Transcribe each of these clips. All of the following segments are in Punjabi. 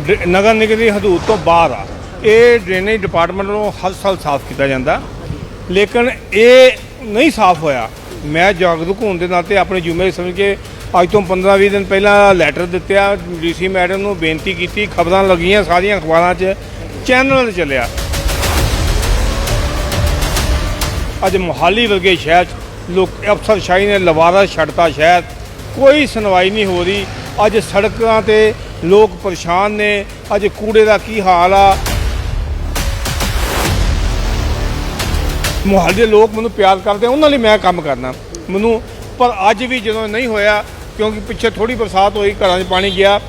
ਡ- ਨਗਰ ਨਿਗਮ ਦੀ ਹਦੂਦ ਤੋਂ ਬਾਹਰ ਆ। ਇਹ ਡਰੇਨੇਜ ਡਿਪਾਰਟਮੈਂਟ ਨੂੰ ਹਰ ਸਾਲ ਸਾਫ਼ ਕੀਤਾ ਜਾਂਦਾ। ਲੇਕਿਨ ਇਹ ਨਹੀਂ ਸਾਫ਼ ਹੋਇਆ। ਮੈਂ ਜਾਗਰੂਕ ਹੋਣ ਦੇ ਨਾਤੇ ਆਪਣੀ ਜ਼ਿੰਮੇਵਾਰੀ ਸਮਝ ਕੇ ਅੱਜ ਤੋਂ 15-20 ਦਿਨ ਪਹਿਲਾਂ ਲੈਟਰ ਦਿੱਤਿਆ। ਡੀਸੀ ਮੈਡਮ ਨੂੰ ਬੇਨਤੀ ਕੀਤੀ, ਖਬਰਾਂ ਲੱਗੀਆਂ ਸਾਰੀਆਂ ਅਖਬਾਰਾਂ 'ਚ, ਚੈਨਲ ਤੇ ਚੱਲਿਆ। ਅੱਜ ਮੁਹਾਲੀ ਵਰਗੇ ਸ਼ਹਿਰ 'ਚ ਲੋਕ ਅਫਸਰਸ਼ਾਹੀ ਨੇ ਲਵਾਰਾ ਛੱਡਤਾ ਸ਼ਹਿਰ। ਕੋਈ ਸੁਣਵਾਈ ਨਹੀਂ ਹੋ ਰਹੀ। ਅੱਜ ਸੜਕਾਂ ਤੇ ਲੋਕ ਪਰੇਸ਼ਾਨ ਨੇ। ਅੱਜ ਕੂੜੇ ਦਾ ਕੀ ਹਾਲ ਆ? ਮੁਹਾਲੀ ਦੇ ਲੋਕ ਮੈਨੂੰ ਪਿਆਰ ਕਰਦੇ ਉਹਨਾਂ ਲਈ ਮੈਂ ਕੰਮ ਕਰਨਾ। ਮੈਨੂੰ ਪਰ ਅੱਜ ਵੀ ਜਦੋਂ ਨਹੀਂ ਹੋਇਆ, ਕਿਉਂਕਿ ਪਿੱਛੇ ਥੋੜੀ ਬਰਸਾਤ ਹੋਈ, ਘਰਾਂ 'ਚ ਪਾਣੀ ਗਿਆ।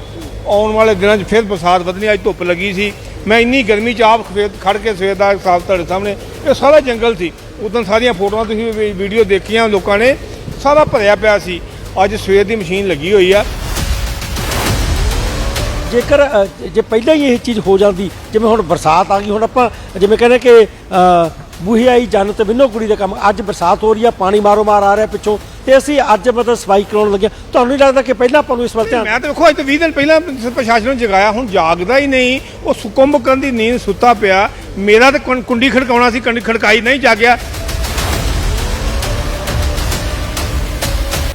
ਆਉਣ ਵਾਲੇ ਦਿਨਾਂ 'ਚ ਫਿਰ ਬਰਸਾਤ ਵਧਣੀ, ਅੱਜ ਧੁੱਪ ਲੱਗੀ ਸੀ। ਮੈਂ ਇੰਨੀ ਗਰਮੀ 'ਚ ਆਪ ਖਵੇ- ਖੜ ਕੇ ਸਵੇਰ ਦਾ ਸਾਫ਼ ਤੁਹਾਡੇ ਸਾਹਮਣੇ। ਇਹ ਸਾਰਾ ਜੰਗਲ ਸੀ। ਉਦੋਂ ਸਾਰੀਆਂ ਫੋਟੋਆਂ ਤੁਸੀਂ ਵੀਡੀਓ ਦੇਖੀਆਂ ਲੋਕਾਂ ਨੇ। ਸਾਰਾ ਭਰਿਆ ਪਿਆ ਸੀ। ਅੱਜ ਸਵੇਰ ਦੀ ਮਸ਼ੀਨ ਲੱਗੀ ਹੋਈ ਆ। ਜੇਕਰ ਅ, ਜੇ ਪਹਿਲਾਂ ਹੀ ਇਹ ਚੀਜ਼ ਹੋ ਜਾਂਦੀ ਜਿਵੇਂ ਹੁਣ ਬਰਸਾਤ ਆ ਗਈ ਹੁਣ ਆਪਾਂ ਜਿਵੇਂ ਕਹਿੰਦੇ ਕਿ ਅ, ਬੂਹੀ ਆਈ ਜੰਨ ਤੇ ਬਿੰਨੋ ਕੁੜੀ ਦਾ ਕੰਮ ਅੱਜ ਬਰਸਾਤ ਹੋ ਰਹੀ ਆ ਪਾਣੀ ਮਾਰੋ ਮਾਰ ਆ ਰਿਹਾ ਪਿੱਛੋਂ ਤੇ ਅਸੀਂ ਅੱਜ ਮਤਲਬ ਸਫ਼ਾਈ ਕਰਾਉਣ ਲੱਗੇ ਹਾਂ। ਤੁਹਾਨੂੰ ਨਹੀਂ ਲੱਗਦਾ ਕਿ ਪਹਿਲਾਂ ਆਪਾਂ ਨੂੰ ਇਸ ਵੱਲ ਧਿਆਨ ਮੈਂ ਤਾਂ ਵੇਖੋ ਅੱਜ ਤੋਂ 20 ਦਿਨ ਪਹਿਲਾਂ ਪ੍ਰਸ਼ਾਸਨ ਨੂੰ ਜਗਾਇਆ ਹੁਣ ਜਾਗਦਾ ਹੀ ਨਹੀਂ। ਉਹ ਸੁਕੰਭ ਕਰਨ ਦੀ ਨੀਂਦ ਸੁੱਤਾ ਪਿਆ। ਮੇਰਾ ਤਾਂ ਕੁੰ- ਕੁੰਡੀ ਖੜਕਾਉਣਾ ਸੀ ਕੁੰਡੀ ਖੜਕਾਈ ਨਹੀਂ ਜਾਗਿਆ।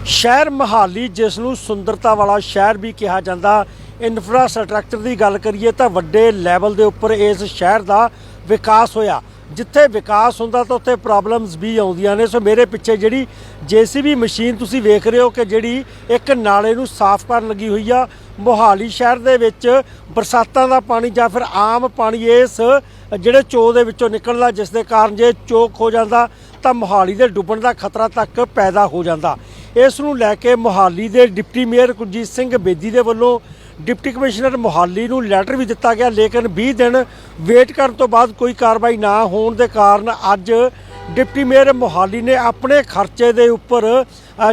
ਸ਼ਹਿਰ ਮਹਾਲੀ ਜਿਸ ਨੂੰ ਸੁੰਦਰਤਾ ਵਾਲਾ ਸ਼ਹਿਰ ਵੀ ਕਿਹਾ ਜਾਂਦਾ ਇਨਫਰਾਸਟ੍ਰਕਚਰ ਦੀ ਗੱਲ ਕਰੀਏ ਤਾਂ ਵੱਡੇ ਲੈਵਲ ਦੇ ਉੱਪਰ ਇਸ ਸ਼ਹਿਰ ਦਾ ਵਿਕਾਸ ਹੋਇਆ। ਜਿੱਥੇ ਵਿਕਾਸ ਹੁੰਦਾ ਤਾਂ ਉੱਥੇ ਪ੍ਰੋਬਲਮਸ ਵੀ ਆਉਂਦੀਆਂ ਨੇ। ਸੋ ਮੇਰੇ ਪਿੱਛੇ ਜਿਹੜੀ ਜੀਸੀਬੀ ਮਸ਼ੀਨ ਤੁਸੀਂ ਵੇਖ ਰਹੇ ਹੋ ਕਿ ਜਿਹੜੀ ਇੱਕ ਨਾਲੇ ਨੂੰ ਸਾਫ਼ ਕਰਨ ਲੱਗੀ ਹੋਈ ਆ, ਮੋਹਾਲੀ ਸ਼ਹਿਰ ਦੇ ਵਿੱਚ ਬਰਸਾਤਾਂ ਦਾ ਪਾਣੀ ਜਾਂ ਫਿਰ ਆਮ ਪਾਣੀ ਇਸ ਜਿਹੜੇ ਚੋ ਦੇ ਵਿੱਚੋਂ ਨਿਕਲਦਾ, ਜਿਸ ਦੇ ਕਾਰਨ ਜੇ ਚੋਕ ਹੋ ਜਾਂਦਾ ਤਾਂ ਮੋਹਾਲੀ ਦੇ ਡੁੱਬਣ ਦਾ ਖਤਰਾ ਤੱਕ ਪੈਦਾ ਹੋ ਜਾਂਦਾ। ਇਸ ਨੂੰ ਲੈ ਕੇ ਮੋਹਾਲੀ ਦੇ ਡਿਪਟੀ ਮੇਅਰ ਕੁਲਜੀਤ ਸਿੰਘ ਬੇਦੀ ਦੇ ਵੱਲੋਂ ਡਿਪਟੀ ਕਮਿਸ਼ਨਰ ਮੋਹਾਲੀ ਨੂੰ ਲੈਟਰ ਵੀ ਦਿੱਤਾ ਗਿਆ, ਲੇਕਿਨ 20 ਦਿਨ ਵੇਟ ਕਰਨ ਤੋਂ ਬਾਅਦ ਕੋਈ ਕਾਰਵਾਈ ਨਾ ਹੋਣ ਦੇ ਕਾਰਨ ਅੱਜ ਡਿਪਟੀ ਮੇਅਰ ਮੋਹਾਲੀ ਨੇ ਆਪਣੇ ਖਰਚੇ ਦੇ ਉੱਪਰ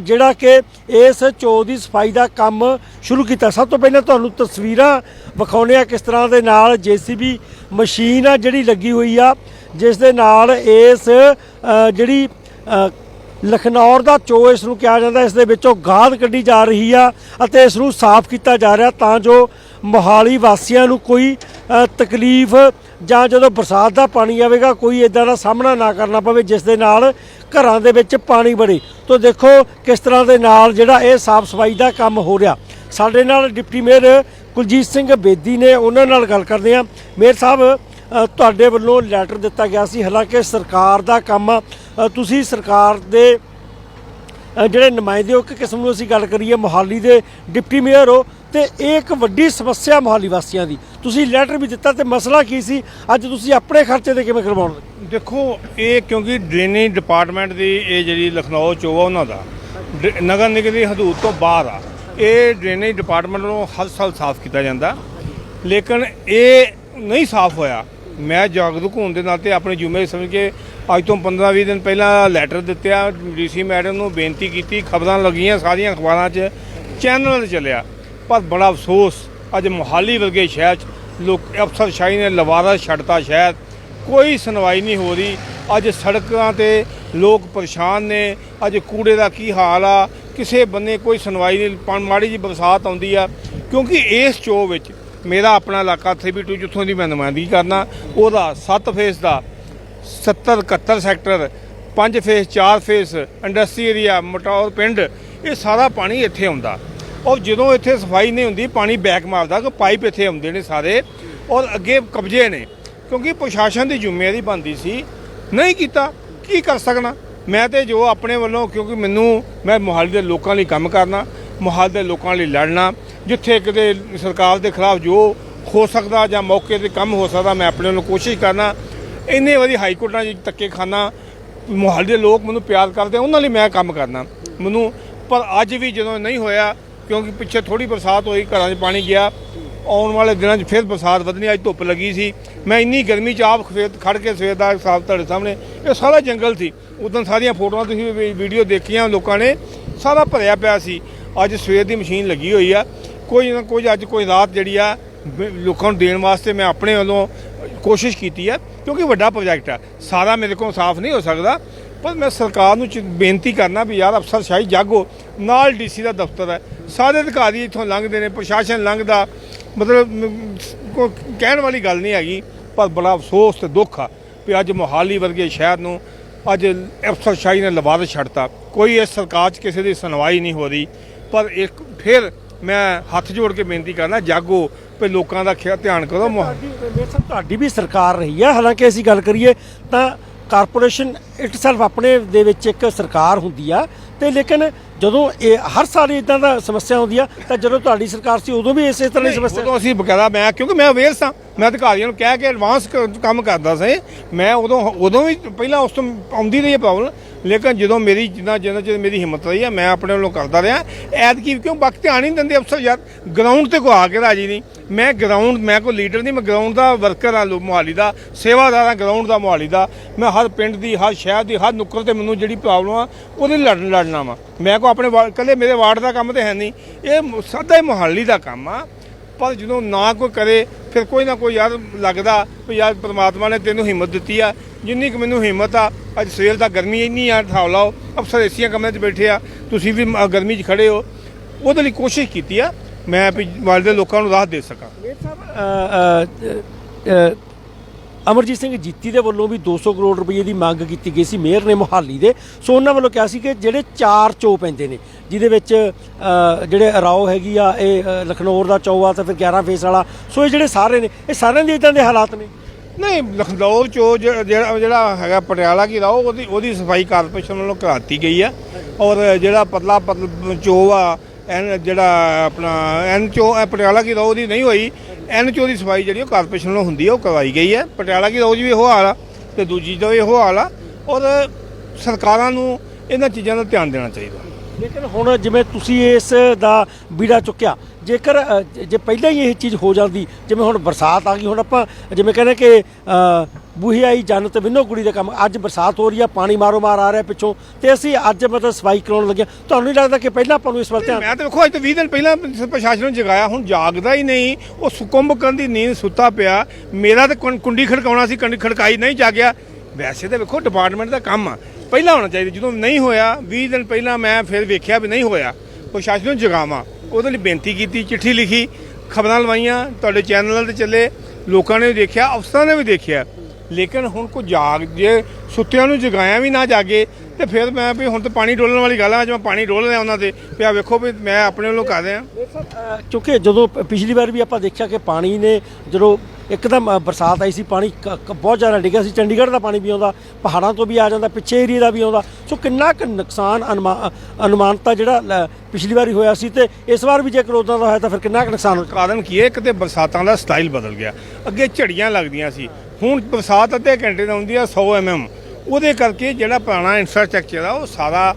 ਜਿਹੜਾ ਕਿ ਇਸ ਚੋ ਦੀ ਸਫ਼ਾਈ ਦਾ ਕੰਮ ਸ਼ੁਰੂ ਕੀਤਾ। ਸਭ ਤੋਂ ਪਹਿਲਾਂ ਤੁਹਾਨੂੰ ਤਸਵੀਰਾਂ ਵਿਖਾਉਂਦੇ ਆ ਕਿਸ ਤਰ੍ਹਾਂ ਦੇ ਨਾਲ ਜੀਸੀਬੀ ਮਸ਼ੀਨ ਆ ਜਿਹੜੀ ਲੱਗੀ ਹੋਈ ਆ, ਜਿਸ ਦੇ ਨਾਲ ਇਸ ਜਿਹੜੀ ਲਖਨੌਰ ਦਾ ਚੋ ਇਸ ਨੂੰ ਕਿਹਾ ਜਾਂਦਾ, ਇਸ ਦੇ ਵਿੱਚੋਂ ਗਾਦ ਕੱਢੀ ਜਾ ਰਹੀ ਆ ਅਤੇ ਇਸ ਨੂੰ ਸਾਫ਼ ਕੀਤਾ ਜਾ ਰਿਹਾ ਤਾਂ ਜੋ ਮੋਹਾਲੀ ਵਾਸੀਆਂ ਨੂੰ ਕੋਈ ਤਕਲੀਫ ਜਾਂ ਜਦੋਂ ਬਰਸਾਤ ਦਾ ਪਾਣੀ ਆਵੇਗਾ, ਕੋਈ ਇਦਾਂ ਦਾ ਸਾਹਮਣਾ ਨਾ ਕਰਨਾ ਪਵੇ, ਜਿਸ ਦੇ ਨਾਲ ਘਰਾਂ ਦੇ ਵਿੱਚ ਪਾਣੀ ਵੜੇ ਤੋਂ ਦੇਖੋ ਕਿਸ ਤਰ੍ਹਾਂ ਦੇ ਨਾਲ ਜਿਹੜਾ ਇਹ ਸਾਫ਼ ਸਫ਼ਾਈ ਦਾ ਕੰਮ ਹੋ ਰਿਹਾ। ਸਾਡੇ ਨਾਲ ਡਿਪਟੀ ਮੇਅਰ ਕੁਲਜੀਤ ਸਿੰਘ ਬੇਦੀ ਨੇ, ਉਹਨਾਂ ਨਾਲ ਗੱਲ ਕਰਦੇ ਆ ਮੇਅਰ ਸਾਹਿਬ ਤੁਹਾਡੇ ਵੱਲੋਂ ਲੈਟਰ ਦਿੱਤਾ ਗਿਆ ਸੀ। ਹਾਲਾਂਕਿ ਸਰਕਾਰ ਦਾ ਕੰਮ ਤੁਸੀਂ ਸਰਕਾਰ ਦੇ ਜਿਹੜੇ ਨੁਮਾਇੰਦੇ ਹੋ, ਇੱਕ ਕਿਸਮ ਨੂੰ ਅਸੀਂ ਗੱਲ ਕਰੀਏ, ਮੋਹਾਲੀ ਦੇ ਡਿਪਟੀ ਮੇਅਰ ਹੋ ਤੇ ਇਹ ਇੱਕ ਵੱਡੀ ਸਮੱਸਿਆ ਮੋਹਾਲੀ ਵਾਸੀਆਂ ਦੀ। ਤੁਸੀਂ ਲੈਟਰ ਵੀ ਦਿੱਤਾ ਤੇ ਮਸਲਾ ਕੀ ਸੀ? ਅੱਜ ਤੁਸੀਂ ਆਪਣੇ ਖਰਚੇ ਤੇ ਕਿਵੇਂ ਕਰਵਾਉਣ ਦੇਖੋ, ਇਹ ਕਿਉਂਕਿ ਡਰੇਨੇਜ ਡਿਪਾਰਟਮੈਂਟ ਦੀ ਇਹ ਜਿਹੜੀ ਲਖਨਊ ਚੋ ਆ ਉਹਨਾਂ ਦਾ ਡ- ਨਗਰ ਨਿਗਮ ਦੀ ਹਦੂਦ ਤੋਂ ਬਾਹਰ ਆ। ਇਹ ਡਰੇਨੇਜ ਡਿਪਾਰਟਮੈਂਟ ਨੂੰ ਹਰ ਸਾਲ ਸਾਫ਼ ਕੀਤਾ ਜਾਂਦਾ। ਲੇਕਿਨ ਇਹ ਨਹੀਂ ਸਾਫ਼ ਹੋਇਆ। ਮੈਂ ਜਾਗਰੂਕ ਹੋਣ ਦੇ ਨਾਤੇ ਆਪਣੀ ਜ਼ਿੰਮੇਵਾਰੀ ਸਮਝ ਕੇ ਅੱਜ ਤੋਂ 15-20 ਦਿਨ ਪਹਿਲਾਂ ਲੈਟਰ ਦਿੱਤਿਆ ਡੀਸੀ ਮੈਡਮ ਨੂੰ ਬੇਨਤੀ ਕੀਤੀ, ਖਬਰਾਂ ਲੱਗੀਆਂ ਸਾਰੀਆਂ ਅਖਬਾਰਾਂ 'ਚ ਚੈਨਲ ਤੇ ਚੱਲਿਆ। ਪਰ ਬੜਾ ਅਫਸੋਸ, ਅੱਜ ਮੁਹਾਲੀ ਵਰਗੇ ਸ਼ਹਿਰ 'ਚ ਲੋਕ ਅਫਸਰਸ਼ਾਹੀ ਨੇ ਲਵਾਰਾ ਛੱਡਤਾ ਸ਼ਹਿਰ। ਕੋਈ ਸੁਣਵਾਈ ਨਹੀਂ ਹੋ ਰਹੀ। ਅੱਜ ਸੜਕਾਂ ਤੇ ਲੋਕ ਪਰੇਸ਼ਾਨ ਨੇ। ਅੱਜ ਕੂੜੇ ਦਾ ਕੀ ਹਾਲ ਆ? ਕਿਸੇ ਬੰਨੇ ਕੋਈ ਸੁਣਵਾਈ ਨਹੀਂ। ਪਾ- ਮਾੜੀ ਜੀ ਬਰਸਾਤ ਆਉਂਦੀ ਆ। ਕਿਉਂਕਿ ਇਸ ਚੋ ਵਿੱਚ ਮੇਰਾ ਆਪਣਾ ਇਲਾਕਾ 3B2 ਜਿੱਥੋਂ ਦੀ ਮੈਂ ਨੁਮਾਇੰਦਗੀ ਕਰਨਾ ਉਹਦਾ 7 ਫੇਸ ਦਾ 70 71 sector 5 phase 4 phase, industry area Mataur ਪਿੰਡ, ਇਹ ਸਾਰਾ ਪਾਣੀ ਇੱਥੇ ਆਉਂਦਾ। ਔਰ ਜਦੋਂ ਇੱਥੇ ਸਫ਼ਾਈ ਨਹੀਂ ਹੁੰਦੀ, ਪਾਣੀ ਬੈਕ ਮਾਰਦਾ ਕਿ ਪਾਈਪ ਇੱਥੇ ਆਉਂਦੇ ਨੇ ਸਾਰੇ, ਔਰ ਅੱਗੇ ਕਬਜ਼ੇ ਨੇ, ਕਿਉਂਕਿ ਪ੍ਰਸ਼ਾਸਨ ਦੀ ਜ਼ਿੰਮੇਵਾਰੀ ਬਣਦੀ ਸੀ, ਨਹੀਂ ਕੀਤਾ, ਕੀ ਕਰ ਸਕਣਾ? ਮੈਂ ਤੇ ਜੋ ਆਪਣੇ ਵੱਲੋਂ, ਕਿਉਂਕਿ ਮੈਨੂੰ, ਮੈਂ ਮੋਹਾਲੀ ਦੇ ਲੋਕਾਂ ਲਈ ਕੰਮ ਕਰਨਾ, ਮੋਹਾਲੀ ਦੇ ਲੋਕਾਂ ਲਈ ਲੜਨਾ ਜਿੱਥੇ ਕਿਤੇ ਸਰਕਾਰ ਦੇ ਖਿਲਾਫ ਜੋ ਹੋ ਸਕਦਾ ਜਾਂ ਮੌਕੇ ਤੇ ਕੰਮ ਹੋ ਸਕਦਾ, ਮੈਂ ਆਪਣੇ ਵੱਲੋਂ ਕੋਸ਼ਿਸ਼ ਕਰਨਾ ਇੰਨੇ ਵਾਰੀ ਹਾਈ ਕੋਰਟਾਂ 'ਚ ਧੱਕੇ ਖਾਨਾ ਮੋਹਾਲੀ ਦੇ ਲੋਕ ਮੈਨੂੰ ਪਿਆਰ ਕਰਦੇ ਉਹਨਾਂ ਲਈ ਮੈਂ ਕੰਮ ਕਰਨਾ ਮੈਨੂੰ, ਪਰ ਅੱਜ ਵੀ ਜਦੋਂ ਨਹੀਂ ਹੋਇਆ, ਕਿਉਂਕਿ ਪਿੱਛੇ ਥੋੜੀ ਬਰਸਾਤ ਹੋਈ, ਘਰਾਂ 'ਚ ਪਾਣੀ ਗਿਆ, ਆਉਣ ਵਾਲੇ ਦਿਨਾਂ 'ਚ ਫਿਰ ਬਰਸਾਤ ਵਧਣੀ, ਅੱਜ ਧੁੱਪ ਲੱਗੀ ਸੀ। ਮੈਂ ਇੰਨੀ ਗਰਮੀ 'ਚ ਆਪ ਖਵੇ- ਖੜ ਕੇ ਸਵੇਰ ਦਾ ਸਾਫ਼ ਤੁਹਾਡੇ ਸਾਹਮਣੇ, ਇਹ ਸਾਰਾ ਜੰਗਲ ਸੀ। ਉਦੋਂ ਸਾਰੀਆਂ ਫੋਟੋਆਂ ਤੁਸੀਂ ਵੀਡੀਓ ਦੇਖੀਆਂ ਲੋਕਾਂ ਨੇ, ਸਾਰਾ ਭਰਿਆ ਪਿਆ ਸੀ। ਅੱਜ ਸਵੇਰ ਦੀ ਮਸ਼ੀਨ ਲੱਗੀ ਹੋਈ ਆ। ਕੋਈ ਨਾ ਕੋਈ, ਅੱਜ ਕੋਈ ਰਾਤ ਜਿਹੜੀ ਆ ਲੋਕਾਂ ਨੂੰ ਦੇਣ ਵਾਸਤੇ ਮੈਂ ਆਪਣੇ ਵੱਲੋਂ ਕੋਸ਼ਿਸ਼ ਕੀਤੀ ਹੈ ਕਿਉਂਕਿ ਵੱਡਾ ਪ੍ਰੋਜੈਕਟ ਆ। ਸਾਰਾ ਮੇਰੇ ਕੋਲ ਸਾਫ਼ ਨਹੀਂ ਹੋ ਸਕਦਾ, ਪਰ ਮੈਂ ਸਰਕਾਰ ਨੂੰ ਚ- ਬੇਨਤੀ ਕਰਨਾ ਵੀ ਯਾਰ ਅਫਸਰਸ਼ਾਹੀ ਜਾਗੋ, ਨਾਲ ਡੀਸੀ ਦਾ ਦਫ਼ਤਰ ਹੈ ਸਾਰੇ ਅਧਿਕਾਰੀ ਇੱਥੋਂ ਲੰਘਦੇ ਨੇ, ਪ੍ਰਸ਼ਾਸਨ ਲੰਘਦਾ, ਮਤਲਬ ਕੋਈ ਕਹਿਣ ਵਾਲੀ ਗੱਲ ਨਹੀਂ ਹੈਗੀ, ਪਰ ਬੜਾ ਅਫਸੋਸ ਤੇ ਦੁੱਖ ਆ ਵੀ ਅੱਜ ਮੋਹਾਲੀ ਵਰਗੇ ਸ਼ਹਿਰ ਨੂੰ ਅੱਜ ਅਫਸਰਸ਼ਾਹੀ ਨੇ ਲਵਾਦ ਛੱਡਤਾ। ਕੋਈ ਇਸ ਸਰਕਾਰ 'ਚ ਕਿਸੇ ਦੀ ਸੁਣਵਾਈ ਨਹੀਂ ਹੋ ਰਹੀ, ਪਰ ਇੱਕ, ਫਿਰ ਮੈਂ ਹੱਥ ਜੋੜ ਕੇ ਬੇਨਤੀ ਕਰਨਾ ਜਾਗੋ ਵੀ ਲੋਕਾਂ ਦਾ ਖਿਆ ਧਿਆਨ ਕਰੋ ਸਾਹਿਬ ਤੁਹਾਡੀ ਵੀ ਸਰਕਾਰ ਰਹੀ ਹੈ। ਹਾਲਾਂਕਿ ਅਸੀਂ ਗੱਲ ਕਰੀਏ ਤਾਂ ਕਾਰਪੋਰੇਸ਼ਨ ਇਟਸੈਲਫ ਆਪਣੇ ਦੇ ਵਿੱਚ ਇੱਕ ਸਰਕਾਰ ਹੁੰਦੀ ਆ ਤੇ ਲੇਕਿਨ ਜਦੋਂ ਇਹ ਹਰ ਸਾਲ ਇਦਾਂ ਦਾ ਸਮੱਸਿਆ ਹੁੰਦੀ ਆ ਤਾਂ ਜਦੋਂ ਤੁਹਾਡੀ ਸਰਕਾਰ ਸੀ ਉਦੋਂ ਵੀ ਇਸੇ ਤਰ੍ਹਾਂ ਦੀ ਸਮੱਸਿਆ ਉਦੋਂ ਅਸੀਂ ਬਕਾਇਦਾ ਮੈਂ ਕਿਉਂਕਿ ਮੈਂ ਅਵੇਅਰ ਸਾਂ। ਮੈਂ ਅਧਿਕਾਰੀਆਂ ਨੂੰ ਕਹਿ ਕੇ ਐਡਵਾਂਸ ਕੰਮ ਕਰਦਾ ਸੀ। ਮੈਂ ਉਦੋਂ ਉਦੋਂ ਵੀ ਪਹਿਲਾਂ ਉਸ ਤੋਂ ਆਉਂਦੀ ਰਹੀ ਹੈ ਪ੍ਰੋਬਲਮ ਲੇਕਿਨ ਜਦੋਂ ਮੇਰੀ ਜਿੰਨਾ ਜਿੰਨਾ ਚਿਰ ਮੇਰੀ ਹਿੰਮਤ ਰਹੀ ਆ, ਮੈਂ ਆਪਣੇ ਵੱਲੋਂ ਕਰਦਾ ਰਿਹਾ। ਐਤਕੀ ਕਿਉਂ? ਬਾਕੀ ਧਿਆਨ ਨਹੀਂ ਦਿੰਦੇ ਅਫਸਰ ਯਾਰ। ਗਰਾਊਂਡ ਤੇ ਕੋ ਆ ਕੇ ਰਾਜੀ ਨਹੀਂ। ਮੈਂ ਗਰਾਊਂਡ ਮੈਂ ਕੋਈ ਲੀਡਰ ਨਹੀਂ, ਮੈਂ ਗਰਾਊਂਡ ਦਾ ਵਰਕਰ ਆ, ਲੋ ਮੋਹਾਲੀ ਦਾ, ਸੇਵਾਦਾਰ ਆ ਗਰਾਊਂਡ ਦਾ, ਮੋਹਾਲੀ ਦਾ। ਮੈਂ ਹਰ ਪਿੰਡ ਦੀ, ਹਰ ਸ਼ਹਿਰ ਦੀ, ਹਰ ਨੁੱਕਰ ਤੇ ਮੈਨੂੰ ਜਿਹੜੀ ਪ੍ਰੋਬਲਮ ਆ, ਉਹਦੇ ਲੜਨ ਲੜਨਾ ਵਾ। ਮੈਂ ਕੋ ਆਪਣੇ ਵਾ- ਇਕੱਲੇ ਮੇਰੇ ਵਾਰਡ ਦਾ ਕੰਮ ਤੇ ਹੈ ਨਹੀਂ। ਇਹ ਮ- ਸਾਦਾ ਹੀ ਮੋਹਾਲੀ ਦਾ ਕੰਮ ਆ। ਪਰ ਜਦੋਂ ਨਾ ਕੋਈ ਕਰੇ, ਫਿਰ ਕੋਈ ਨਾ ਕੋਈ ਯਾਰ ਲੱਗਦਾ ਵੀ ਯਾਰ ਪ੍ਰਮਾਤਮਾ ਨੇ ਤੈਨੂੰ ਹਿੰਮਤ ਦਿੱਤੀ ਆ। ਜਿੰਨੀ ਕੁ ਮੈਨੂੰ ਹਿੰਮਤ ਆ, ਅੱਜ ਸਵੇਰ ਦਾ ਗਰਮੀ ਇੰਨੀ ਆ ਠਾਉ ਲਾਓ, ਅਫਸਰ ਏਸੀਆਂ ਕਮਰੇ 'ਚ ਬੈਠੇ ਆ, ਤੁਸੀਂ ਵੀ ਗਰਮੀ 'ਚ ਖੜੇ ਹੋ। ਉਹਦੇ ਲਈ ਕੋਸ਼ਿਸ਼ ਕੀਤੀ ਆ, ਮੈਂ ਵੀ ਵਾਲੇ ਦੇ ਲੋਕਾਂ ਨੂੰ ਰਾਹਤ ਦੇ ਸਕਾਂ। ਮੇਰ ਸਾਹਿਬ ਅਮਰਜੀਤ ਸਿੰਘ ਜੀਤੀ ਦੇ ਵੱਲੋਂ ਵੀ 200 ਕਰੋੜ ਰੁਪਏ ਦੀ ਮੰਗ ਕੀਤੀ ਗਈ ਸੀ, ਮੇਅਰ ਨੇ ਮੁਹਾਲੀ ਦੇ। ਸੋ ਉਹਨਾਂ ਵੱਲੋਂ ਕਿਹਾ ਸੀ ਕਿ ਜਿਹੜੇ ਚਾਰ ਚੋ ਪੈਂਦੇ ਨੇ, ਜਿਹਦੇ ਵਿੱਚ ਜਿਹੜੇ ਰਾਓ ਹੈਗੀ ਆ, ਇਹ ਲਖਨੌਰ ਦਾ ਚੌ ਆ ਤੇ ਫਿਰ 11 ਫੇਸ ਵਾਲਾ, ਸੋ ਇਹ ਜਿਹੜੇ ਸਾਰੇ ਨੇ, ਇਹ ਸਾਰਿਆਂ ਦੇ ਇਦਾਂ ਦੇ ਹਾਲਾਤ ਨੇ। ਨਹੀਂ, ਲਖਨਊ ਚੋ ਜਿਹੜਾ ਜਿਹੜਾ ਹੈਗਾ ਪਟਿਆਲਾ ਕੀ ਦਾ ਉਹਦੀ ਉਹਦੀ ਸਫ਼ਾਈ ਕਾਰਪੋਰੇਸ਼ਨ ਵੱਲੋਂ ਕਰਾਤੀ ਗਈ ਆ। ਔਰ ਜਿਹੜਾ ਪਤਲਾ ਪਤਲ ਚੋ ਆ, ਐਨ ਜਿਹੜਾ ਆਪਣਾ ਐਨ ਚੋ ਪਟਿਆਲਾ ਕੀ ਦਾ, ਉਹਦੀ ਨਹੀਂ ਹੋਈ। ਐਨ ਚੋ ਦੀ ਸਫ਼ਾਈ ਜਿਹੜੀ ਉਹ ਕਾਰਪੋਰੇਸ਼ਨ ਵੱਲੋਂ ਹੁੰਦੀ ਆ, ਉਹ ਕਰਵਾਈ ਗਈ ਹੈ ਪਟਿਆਲਾ ਕੀ ਦਾ ਜੀ ਵੀ ਇਹੋ ਹਾਲ ਆ ਤੇ ਦੂਜੀ ਦਾ ਵੀ ਇਹੋ ਹਾਲ ਆ, ਔਰ ਸਰਕਾਰਾਂ ਨੂੰ ਇਹਨਾਂ ਚੀਜ਼ਾਂ ਦਾ ਧਿਆਨ ਦੇਣਾ ਚਾਹੀਦਾ। ਲੇਕਿਨ ਹੁਣ ਜਿਵੇਂ ਤੁਸੀਂ ਇਸ ਦਾ ਬੀੜਾ ਚੁੱਕਿਆ ਜੇਕਰ ਅ, ਜੇ ਪਹਿਲਾਂ ਹੀ ਇਹ ਚੀਜ਼ ਹੋ ਜਾਂਦੀ ਜਿਵੇਂ ਹੁਣ ਬਰਸਾਤ ਆ ਗਈ ਹੁਣ ਆਪਾਂ ਜਿਵੇਂ ਕਹਿੰਦੇ ਕਿ ਅ, ਬੂਹੀ ਆਈ ਜੰਨਤ ਵਿੰਨੋ ਕੁੜੀ ਦਾ ਕੰਮ ਅੱਜ ਬਰਸਾਤ ਹੋ ਰਹੀ ਆ ਪਾਣੀ ਮਾਰੋ ਮਾਰ ਆ ਰਿਹਾ ਪਿੱਛੋਂ ਤੇ ਅਸੀਂ ਅੱਜ ਮਤਲਬ ਸਫ਼ਾਈ ਕਰਾਉਣ ਲੱਗੇ ਹਾਂ। ਤੁਹਾਨੂੰ ਨਹੀਂ ਲੱਗਦਾ ਕਿ ਪਹਿਲਾਂ ਆਪਾਂ ਨੂੰ ਇਸ ਵੱਲ ਧਿਆਨ ਮੈਂ ਤਾਂ ਵੇਖੋ ਅੱਜ ਤੋਂ 20 ਦਿਨ ਪਹਿਲਾਂ ਪ੍ਰਸ਼ਾਸਨ ਨੂੰ ਜਗਾਇਆ ਹੁਣ ਜਾਗਦਾ ਹੀ ਨਹੀਂ ਉਹ ਸੁਕੰਭ ਕਰਨ ਦੀ ਨੀਂਦ ਸੁੱਤਾ ਪਿਆ ਮੇਰਾ ਤਾਂ ਕੁੰ- ਕੁੰਡੀ ਖੜਕਾਉਣਾ ਸੀ ਕੁੰਡੀ ਖੜਕਾਈ ਨਹੀਂ ਜਾਗਿਆ ਵੈਸੇ ਤਾਂ ਵੇਖੋ ਡਿਪਾਰਟਮੈਂਟ ਦਾ ਕੰਮ ਆ ਪਹਿਲਾਂ ਹੋਣਾ ਚਾਹੀਦਾ। ਜਦੋਂ ਨਹੀਂ ਹੋਇਆ 20 ਦਿਨ ਪਹਿਲਾਂ ਮੈਂ ਫਿਰ ਵੇਖਿਆ ਵੀ ਨਹੀਂ ਹੋਇਆ। ਪ੍ਰਸ਼ਾਸਨ ਨੂੰ ਜਗਾਵਾਂ। ਉਹਦੇ ਲਈ ਬੇਨਤੀ ਕੀਤੀ ਚਿੱਠੀ ਲਿਖੀ ਖਬਰਾਂ ਲਵਾਈਆਂ ਤੁਹਾਡੇ ਚੈਨਲ ਤੇ ਚੱਲੇ ਲੋਕਾਂ ਨੇ ਵੀ ਦੇਖਿਆ ਅਫਸਰਾਂ ਨੇ ਵੀ ਦੇਖਿਆ। ਲੇਕਿਨ ਹੁਣ ਕੋ ਜਾਗ ਜੇ ਸੁੱਤਿਆਂ ਨੂੰ ਜਗਾਇਆ ਵੀ ਨਾ ਜਾਗੇ ਤੇ ਫਿਰ ਮੈਂ ਵੀ ਹੁਣ ਤਾਂ ਪਾਣੀ ਡੋਲਣ ਵਾਲੀ ਗੱਲ ਆ ਅੱਜ ਮੈਂ ਪਾਣੀ ਡੋਲ ਰਿਹਾ ਉਹਨਾਂ ਤੇ। ਵੀ ਆ ਵੇਖੋ ਵੀ ਮੈਂ ਆਪਣੇ ਵੱਲੋਂ ਕਰ ਰਿਹਾ। ਅ, ਕਿਉਂਕਿ ਜਦੋਂ ਪਿਛਲੀ ਵਾਰ ਵੀ ਆਪਾਂ ਦੇਖਿਆ ਕਿ ਪਾਣੀ ਨੇ ਜਦੋਂ ਇੱਕਦਮ ਅ, ਬਰਸਾਤ ਆਈ ਸੀ ਪਾਣੀ ਕ- ਬਹੁਤ ਜ਼ਿਆਦਾ ਡਿੱਗਿਆ ਸੀ। ਚੰਡੀਗੜ੍ਹ ਦਾ ਪਾਣੀ ਵੀ ਆਉਂਦਾ ਪਹਾੜਾਂ ਤੋਂ ਵੀ ਆ ਜਾਂਦਾ ਪਿੱਛੇ ਏਰੀਆ ਦਾ ਵੀ ਆਉਂਦਾ। ਸੋ ਕਿੰਨਾ ਕੁ ਨੁਕਸਾਨ ਅਨੁਮਾ- ਅਨੁਮਾਨਤਾ ਜਿਹੜਾ ਪਿਛਲੀ ਵਾਰੀ ਹੋਇਆ ਸੀ ਤੇ ਇਸ ਵਾਰ ਵੀ ਜੇਕਰ ਉਦਾਂ ਦਾ ਹੋਇਆ ਤਾਂ ਫਿਰ ਕਿੰਨਾ ਕੁ ਨੁਕਸਾਨ ਹੋ ਕਾਰਨ ਕੀ ਹੈ? ਇੱਕ ਤੇ ਬਰਸਾਤਾਂ ਦਾ ਸਟਾਈਲ ਬਦਲ ਗਿਆ। ਅੱਗੇ ਝੜੀਆਂ ਲੱਗਦੀਆਂ ਸੀ। ਹੁਣ ਬਰਸਾਤ ਅੱਧੇ ਘੰਟੇ ਦਾ ਹੁੰਦੀ ਆ 100 ਐਮਐਮ ਉਹਦੇ ਕਰਕੇ ਜਿਹੜਾ ਪੁਰਾਣਾ ਇਨਫਰਾਸਟ੍ਰਕਚਰ ਆ ਉਹ ਸਾਰਾ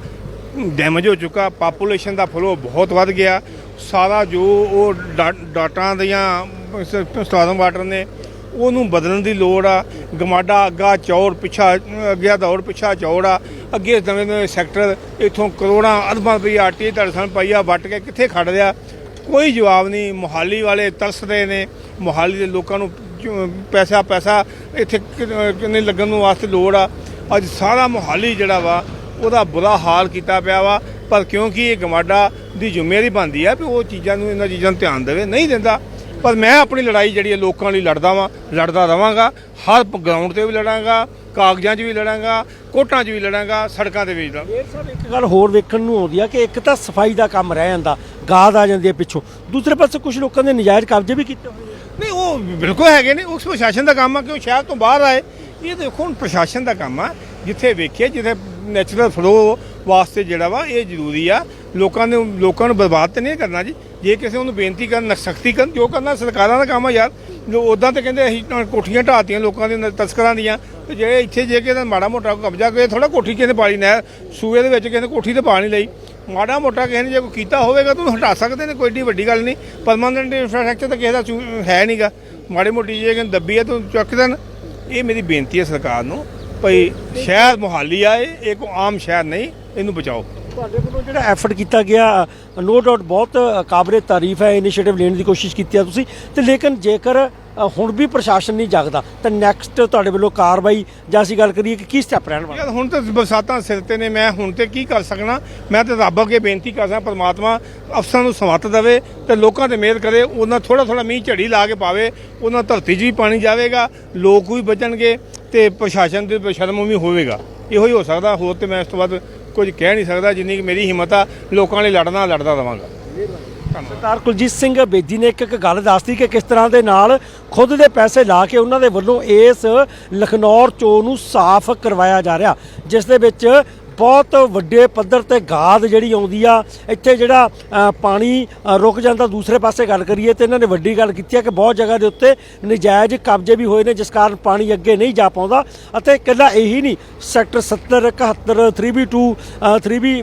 ਡੈਮੇਜ ਹੋ ਚੁੱਕਾ। ਪਾਪੂਲੇਸ਼ਨ ਦਾ ਫਲੋ ਬਹੁਤ ਵੱਧ ਗਿਆ। ਸਾਰਾ ਜੋ ਉਹ ਡਾ- ਡਾਟਾਂ ਦੀਆਂ ਸਟਾਰਮ ਵਾਟਰ ਨੇ। ਉਹਨੂੰ ਬਦਲਣ ਦੀ ਲੋੜ ਆ। ਗਮਾਡਾ ਅੱਗਾ, ਚੌੜ ਪਿੱਛਾ ਅੱਗੇ ਦੌੜ, ਪਿੱਛਾ ਚੌੜ ਆ। ਅੱਗੇ ਨਵੇਂ ਨਵੇਂ ਸੈਕਟਰ, ਇਥੋਂ ਕਰੋੜਾਂ, ਅਰਬਾਂ ਰੁਪਏ ਆਰਟੀ ਧੜਸਣ ਪਾਈਆ ਵੱਟ ਕੇ ਕਿੱਥੇ ਖੜ ਰਿਹਾ? ਕੋਈ ਜਵਾਬ ਨਹੀਂ। ਮੁਹਾਲੀ ਵਾਲੇ ਤਰਸ ਰਹੇ ਨੇ। ਮੁਹਾਲੀ ਦੇ ਲੋਕਾਂ ਨੂੰ ਪੈਸਾ ਪੈਸਾ ਇੱਥੇ ਕਿੰਨੇ ਲੱਗਣ ਨੂੰ ਵਾਸਤੇ ਲੋੜ ਆ। ਅੱਜ ਸਾਰਾ ਮੁਹਾਲੀ ਜਿਹੜਾ ਵਾ, ਉਹਦਾ ਬੁਰਾ ਹਾਲ ਕੀਤਾ ਪਿਆ ਵਾ। ਪਰ ਕਿਉਂਕਿ ਇਹ ਗਮਾਡਾ ਦੀ ਜ਼ਿੰਮੇਵਾਰੀ ਬਣਦੀ ਆ ਵੀ ਉਹ ਚੀਜ਼ਾਂ ਨੂੰ ਇਹਨਾਂ ਚੀਜ਼ਾਂ ਨੂੰ ਧਿਆਨ ਦੇਵੇ। ਨਹੀਂ ਦਿੰਦਾ। ਪਰ ਮੈਂ ਆਪਣੀ ਲੜਾਈ ਜਿਹੜੀ ਹੈ ਲੋਕਾਂ ਲਈ ਲੜਦਾ ਵਾਂ ਲੜਦਾ ਰਵਾਂਗਾ ਹਰ ਗਰਾਊਂਡ ਤੇ ਵੀ ਲੜਾਂਗਾ ਕਾਗਜ਼ਾਂ 'ਚ ਵੀ ਲੜਾਂਗਾ ਕੋਰਟਾਂ 'ਚ ਵੀ ਲੜਾਂਗਾ ਸੜਕਾਂ ਤੇ ਵੀ ਲੜਾਂਗਾ। ਡੇਢ ਸਾਹਿਬ ਇੱਕ ਗੱਲ ਹੋਰ ਵੇਖਣ ਨੂੰ ਆਉਂਦੀ ਆ ਕਿ ਇੱਕ ਤਾਂ ਸਫ਼ਾਈ ਦਾ ਕੰਮ ਰਹਿ ਜਾਂਦਾ ਗਾਦ ਆ ਜਾਂਦੀ ਹੈ ਪਿੱਛੋਂ। ਦੂਸਰੇ ਪਾਸੇ ਕੁਝ ਲੋਕਾਂ ਦੇ ਨਜਾਇਜ਼ ਕਬਜ਼ੇ ਵੀ ਕੀਤੇ ਹੋਏ ਨੇ। ਨਹੀਂ ਉਹ ਬਿਲਕੁਲ ਹੈਗੇ ਨੇ ਉਸ ਪ੍ਰਸ਼ਾਸਨ ਦਾ ਕੰਮ ਆ ਕਿ ਉਹ ਸ਼ਹਿਰ ਤੋਂ ਬਾਹਰ ਆਏ? ਇਹ ਦੇਖੋ ਹੁਣ ਪ੍ਰਸ਼ਾਸਨ ਦਾ ਕੰਮ ਆ ਜਿੱਥੇ ਵੇਖੀਏ ਜਿੱਥੇ ਨੈਚੁਰਲ ਫਲੋ ਵਾਸਤੇ ਜਿਹੜਾ ਵਾ ਇਹ ਜ਼ਰੂਰੀ ਆ। ਲੋਕਾਂ ਨੂੰ ਲੋਕਾਂ ਨੂੰ ਬਰਬਾਦ ਤੇ ਨਹੀਂ ਕਰਨਾ ਜੀ। ਜੇ ਕਿਸੇ ਨੂੰ ਬੇਨਤੀ ਕਰਨ ਸਖਤੀ ਕਰਨ, ਜੋ ਕਰਨਾ, ਸਰਕਾਰਾਂ ਦਾ ਕੰਮ ਆ ਯਾਰ। ਜੋ ਉਦਾਂ ਤੇ ਕਹਿੰਦੇ ਅਸੀਂ ਕੋਠੀਆਂ ਢਾਤੀਆਂ ਲੋਕਾਂ ਦੇ ਤਸਕਰਾਂ ਦੀਆਂ। ਤੇ ਜੇ ਇੱਥੇ ਜੇ ਕਿਸੇ ਦਾ ਮਾੜਾ ਮੋਟਾ ਕਬਜ਼ਾ ਕਰੇ ਥੋੜਾ ਕੋਠੀ ਕਿਸੇ ਨੇ ਪਾਲੀ ਨਹਿਰ ਸੂਏ ਦੇ ਵਿੱਚ ਕਿਸੇ ਕੋਠੀ ਤੇ ਪਾਣੀ ਲਈ। ਮਾੜਾ ਮੋਟਾ ਕਿਸੇ ਨੇ ਜੇ ਕੋਈ ਕੀਤਾ ਹੋਵੇਗਾ ਤਾਂ ਉਹਨੂੰ ਹਟਾ ਸਕਦੇ ਨੇ, ਕੋਈ ਏਡੀ ਵੱਡੀ ਗੱਲ ਨਹੀਂ। ਪਰਮਾਨੈਂਟ ਇਨਫਰਾਸਟ੍ਰਕਚਰ ਤਾਂ ਕਿਸੇ ਦਾ ਸੂ- ਹੈ ਨਹੀਂਗਾ। ਮਾੜੀ ਮੋਟੀ ਜੇ ਕਿਸੇ ਦੱਬੀ ਹੈ ਤਾਂ ਚੁੱਕ ਦੇਣ। ਇਹ ਮੇਰੀ ਬੇਨਤੀ ਹੈ ਸਰਕਾਰ ਨੂੰ, ਭਈ ਸ਼ਹਿਰ ਮੁਹਾਲੀ ਆ ਇਹ ਕੋਈ ਆਮ ਸ਼ਹਿਰ ਨਹੀਂ, ਇਹਨੂੰ ਬਚਾਓ। ਤੁਹਾਡੇ ਵੱਲੋਂ ਜਿਹੜਾ ਐਫਰਟ ਕੀਤਾ ਗਿਆ ਨੋ ਡਾਊਟ ਬਹੁਤ ਕਾਬਲੇ ਤਾਰੀਫ ਹੈ ਇਨੀਸ਼ੀਏਟਿਵ ਲੈਣ ਦੀ ਕੋਸ਼ਿਸ਼ ਕੀਤੀ ਆ ਤੁਸੀਂ। ਤੇ ਲੇਕਿਨ ਜੇਕਰ ਹੁਣ ਵੀ ਪ੍ਰਸ਼ਾਸਨ ਨਹੀਂ ਜਾਗਦਾ, ਤਾਂ ਨੈਕਸਟ ਤੁਹਾਡੇ ਵੱਲੋਂ ਕਾਰਵਾਈ, ਜਾਂ ਅਸੀਂ ਗੱਲ ਕਰੀਏ ਕਿ ਕੀ ਸਟੈਪ ਰਹਿਣ ਵਾਲਾ? ਹੁਣ ਤਾਂ ਬਰਸਾਤਾਂ ਸਿਰ ਤੇ ਨੇ, ਮੈਂ ਹੁਣ ਤੇ ਕੀ ਕਰ ਸਕਣਾ? ਮੈਂ ਤੇ ਰੱਬ ਅੱਗੇ ਬੇਨਤੀ ਕਰਦਾ, ਪਰਮਾਤਮਾ ਅਫਸਰਾਂ ਨੂੰ ਸਮੱਤ ਦੇਵੇ ਤੇ ਲੋਕਾਂ ਤੇ ਮਿਹਰ ਕਰੇ, ਉਹਨਾਂ ਥੋੜਾ ਥੋੜਾ ਮੀਂਹ ਝੜੀ ਲਾ ਕੇ ਪਾਵੇ, ਉਹਨਾਂ ਧਰਤੀ 'ਚ ਵੀ ਪਾਣੀ ਜਾਵੇਗਾ, ਲੋਕ ਵੀ ਬਚਣਗੇ ਤੇ ਪ੍ਰਸ਼ਾਸਨ ਦੇ ਬਸ਼ਰਮ ਵੀ ਹੋਵੇਗਾ। ਇਹੋ ਹੀ ਹੋ ਸਕਦਾ, ਹੋਰ ਤੇ ਮੈਂ ਇਸ ਤੋਂ ਬਾਅਦ ਕੁਝ ਕਹਿ ਨਹੀਂ ਸਕਦਾ, ਜਿੰਨੀ ਕਿ ਮੇਰੀ ਹਿੰਮਤ ਆ, ਲੋਕਾਂ ਲਈ ਲੜਨਾ, ਲੜਦਾ ਰਵਾਂਗਾ। ਸਰਦਾਰ ਕੁਲਜੀਤ ਸਿੰਘ ਬੇਦੀ ਨੇ ਇੱਕ ਇੱਕ ਗੱਲ ਦੱਸਦੀ ਕਿ ਕਿਸ ਤਰ੍ਹਾਂ ਦੇ ਨਾਲ ਖੁਦ ਦੇ ਪੈਸੇ ਲਾ ਕੇ ਉਹਨਾਂ ਦੇ ਵੱਲੋਂ ਇਸ ਲਖਨੌਰ ਚੋ ਨੂੰ ਸਾਫ਼ ਕਰਵਾਇਆ ਜਾ ਰਿਹਾ, ਜਿਸ ਦੇ ਵਿੱਚ ਬਹੁਤ ਵੱਡੇ ਪੱਧਰ ਤੇ ਗਾਦ ਜਿਹੜੀ ਆਉਂਦੀ ਆ ਇੱਥੇ ਜਿਹੜਾ ਪਾਣੀ ਰੁਕ ਜਾਂਦਾ ਦੂਸਰੇ ਪਾਸੇ ਗੱਲ ਕਰੀਏ ਤੇ ਇਹਨਾਂ ਨੇ ਵੱਡੀ ਗੱਲ ਕੀਤੀ ਹੈ ਕਿ ਬਹੁਤ ਜਗ੍ਹਾ ਦੇ ਉੱਤੇ ਨਜਾਇਜ਼ ਕਬਜ਼ੇ ਵੀ ਹੋਏ ਨੇ ਜਿਸ ਕਾਰਨ ਪਾਣੀ ਅੱਗੇ ਨਹੀਂ ਜਾ ਪਾਉਂਦਾ ਅਤੇ ਇਕੱਲਾ ਇਹੀ ਨਹੀਂ ਸੈਕਟਰ 70 71 3B2 ਅ, 3B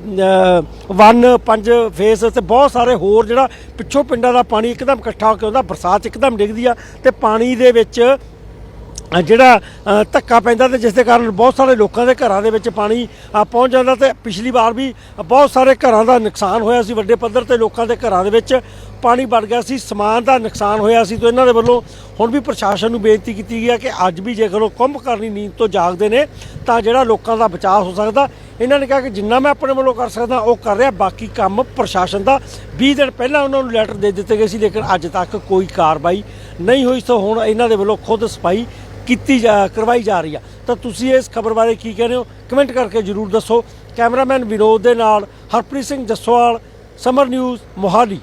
1 5 ਫੇਸ ਤੇ ਬਹੁਤ ਸਾਰੇ ਹੋਰ ਜਿਹੜਾ ਪਿੱਛੋਂ ਪਿੰਡਾਂ ਦਾ ਪਾਣੀ ਇੱਕਦਮ ਇਕੱਠਾ ਹੋ ਕੇ ਆਉਂਦਾ ਬਰਸਾਤ ਇੱਕਦਮ ਡਿੱਗਦੀ ਆ ਤੇ ਪਾਣੀ ਦੇ ਵਿੱਚ ਜਿਹੜਾ ਧੱਕਾ ਪੈਂਦਾ ਤੇ ਜਿਸ ਦੇ ਕਾਰਨ ਬਹੁਤ ਸਾਰੇ ਲੋਕਾਂ ਦੇ ਘਰਾਂ ਦੇ ਵਿੱਚ ਪਾਣੀ ਪਹੁੰਚ ਜਾਂਦਾ ਤੇ ਪਿਛਲੀ ਵਾਰ ਵੀ ਬਹੁਤ ਸਾਰੇ ਘਰਾਂ ਦਾ ਨੁਕਸਾਨ ਹੋਇਆ ਸੀ। ਵੱਡੇ ਪੱਧਰ ਤੇ ਲੋਕਾਂ ਦੇ ਘਰਾਂ ਦੇ ਵਿੱਚ ਪਾਣੀ ਵੜ ਗਿਆ ਸੀ, ਸਮਾਨ ਦਾ ਨੁਕਸਾਨ ਹੋਇਆ ਸੀ ਤੇ ਇਹਨਾਂ ਦੇ ਵੱਲੋਂ ਹੁਣ ਵੀ ਪ੍ਰਸ਼ਾਸਨ ਨੂੰ ਬੇਨਤੀ ਕੀਤੀ ਗਈ ਹੈ ਕਿ ਅੱਜ ਵੀ ਜੇਕਰ ਉਹ ਕੁੰਭ ਕਰਨੀ ਨੀਂਦ ਤੋਂ ਜਾਗਦੇ ਨੇ, ਤਾਂ ਜਿਹੜਾ ਲੋਕਾਂ ਦਾ ਬਚਾਅ ਹੋ ਸਕਦਾ। ਇਹਨਾਂ ਨੇ ਕਿਹਾ ਕਿ ਜਿੰਨਾ ਮੈਂ ਆਪਣੇ ਵੱਲੋਂ ਕਰ ਸਕਦਾ, ਉਹ ਕਰ ਰਿਹਾ। ਬਾਕੀ ਕੰਮ ਪ੍ਰਸ਼ਾਸਨ ਦਾ। 20 ਦਿਨ ਪਹਿਲਾਂ ਉਹਨਾਂ ਨੂੰ ਲੈਟਰ ਦੇ ਦਿੱਤੇ ਗਏ ਸੀ, ਲੇਕਿਨ ਅੱਜ ਤੱਕ ਕੋਈ ਕਾਰਵਾਈ ਨਹੀਂ ਹੋਈ। ਸੋ ਹੁਣ ਇਹਨਾਂ ਦੇ ਵੱਲੋਂ ਖੁਦ ਸਫ਼ਾਈ ਕੀਤੀ ਜਾ, ਕਰਵਾਈ ਜਾ ਰਹੀ ਆ। ਤਾਂ ਤੁਸੀਂ ਇਸ ਖਬਰ ਬਾਰੇ ਕੀ ਕਹਿੰਦੇ ਹੋ? ਕਮੈਂਟ ਕਰਕੇ ਜਰੂਰ ਦੱਸੋ। ਕੈਮਰਾਮੈਨ ਵਿਨੋਦ ਦੇ ਨਾਲ ਹਰਪ੍ਰੀਤ ਸਿੰਘ ਜੱਸੋਵਾਲ, ਸਮਰ ਨਿਊਜ਼, ਮੋਹਾਲੀ।